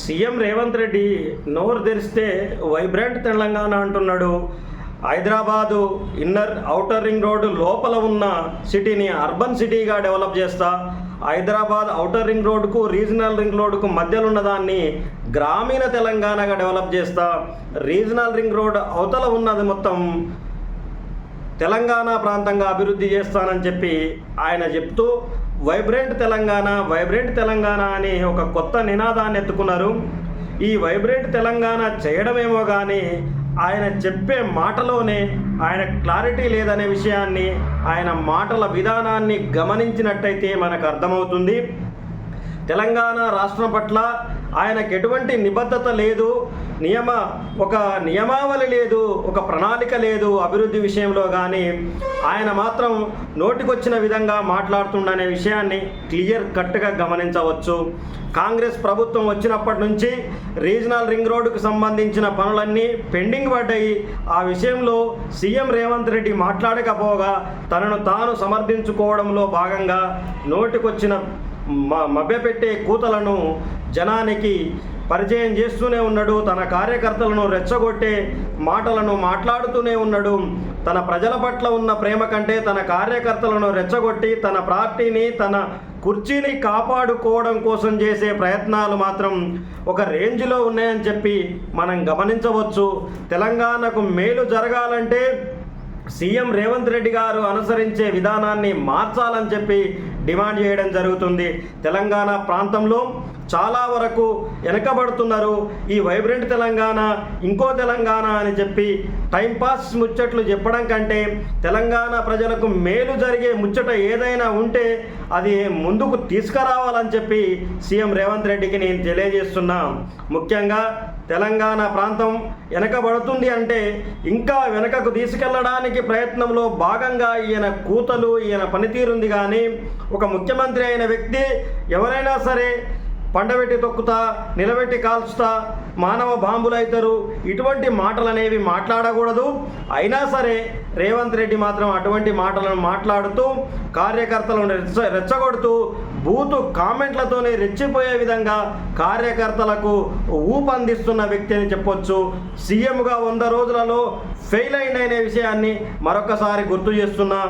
CM Revanth Reddy నోరు తెరిస్తే vibrant Telangana అంటున్నాడు. Hyderabad inner outer ring road లోపల ఉన్న సిటీని అర్బన్ సిటీగా డెవలప్ చేస్తా. హైదరాబాద్ ఔటర్ రింగ్ రోడ్డుకు రీజనల్ రింగ్ రోడ్డుకు మధ్యలో ఉన్నదాన్ని గ్రామీణ తెలంగాణగా డెవలప్ చేస్తా. రీజనల్ రింగ్ రోడ్ అవతల ఉన్నది మొత్తం తెలంగాణ ప్రాంతంగా అభివృద్ధి చేస్తానని చెప్పి ఆయన చెప్తూ వైబ్రెంట్ తెలంగాణ వైబ్రెంట్ తెలంగాణ అని ఒక కొత్త నినాదాన్ని ఎత్తుకున్నారు. ఈ వైబ్రెంట్ తెలంగాణ చేయడమేమో కానీ ఆయన చెప్పే మాటలోనే ఆయన క్లారిటీ లేదనే విషయాన్ని ఆయన మాటల విధానాన్ని గమనించినట్టయితే మనకు అర్థమవుతుంది. తెలంగాణ రాష్ట్రం పట్ల ఆయనకు ఎటువంటి నిబద్ధత లేదు. నియమ ఒక నియమావళి లేదు ఒక ప్రణాళిక లేదు అభివృద్ధి విషయంలో కానీ ఆయన మాత్రం నోటికొచ్చిన విధంగా మాట్లాడుతుండనే విషయాన్ని క్లియర్ కట్గా గమనించవచ్చు. కాంగ్రెస్ ప్రభుత్వం వచ్చినప్పటి నుంచి రీజనల్ రింగ్ రోడ్డుకు సంబంధించిన పనులన్నీ పెండింగ్ పడ్డాయి. ఆ విషయంలో సీఎం రేవంత్ రెడ్డి మాట్లాడకపోగా తనను తాను సమర్థించుకోవడంలో భాగంగా నోటికొచ్చిన మభ్యపెట్టే కూతలను జనానికి పరిచయం చేస్తూనే ఉన్నాడు. తన కార్యకర్తలను రెచ్చగొట్టే మాటలను మాట్లాడుతూనే ఉన్నాడు. తన ప్రజల పట్ల ఉన్న ప్రేమ కంటే తన కార్యకర్తలను రెచ్చగొట్టి తన పార్టీని తన కుర్చీని కాపాడుకోవడం కోసం చేసే ప్రయత్నాలు మాత్రం ఒక రేంజ్లో ఉన్నాయని చెప్పి మనం గమనించవచ్చు. తెలంగాణకు మేలు జరగాలంటే సీఎం రేవంత్ రెడ్డి గారు అనుసరించే విధానాన్ని మార్చాలని చెప్పి డిమాండ్ చేయడం జరుగుతుంది. తెలంగాణ ప్రాంతంలో చాలా వరకు వెనకబడుతున్నారు. ఈ వైబ్రెంట్ తెలంగాణ ఇంకో తెలంగాణ అని చెప్పి టైంపాస్ ముచ్చట్లు చెప్పడం కంటే తెలంగాణ ప్రజలకు మేలు జరిగే ముచ్చట ఏదైనా ఉంటే అది ముందుకు తీసుకురావాలని చెప్పి సీఎం రేవంత్ రెడ్డికి నేను తెలియజేస్తున్నా. ముఖ్యంగా తెలంగాణ ప్రాంతం వెనకబడుతుంది అంటే ఇంకా వెనకకు తీసుకెళ్ళడానికి ప్రయత్నంలో భాగంగా ఈయన కూతలు ఈయన పనితీరుంది కానీ ఒక ముఖ్యమంత్రి అయిన వ్యక్తి ఎవరైనా సరే పండబెట్టి తొక్కుతా నిలబెట్టి కాల్చుతా మానవ బాంబులు అవుతారు ఇటువంటి మాటలు అనేవి మాట్లాడకూడదు. అయినా సరే రేవంత్ రెడ్డి మాత్రం అటువంటి మాటలను మాట్లాడుతూ కార్యకర్తలను రెచ్చ రెచ్చగొడుతూ బూతు కామెంట్లతోనే రెచ్చిపోయే విధంగా కార్యకర్తలకు ఊపందిస్తున్న వ్యక్తి అని చెప్పొచ్చు. సీఎంగా వంద రోజులలో ఫెయిల్ అయిందనే విషయాన్ని మరొకసారి గుర్తు చేస్తున్నా.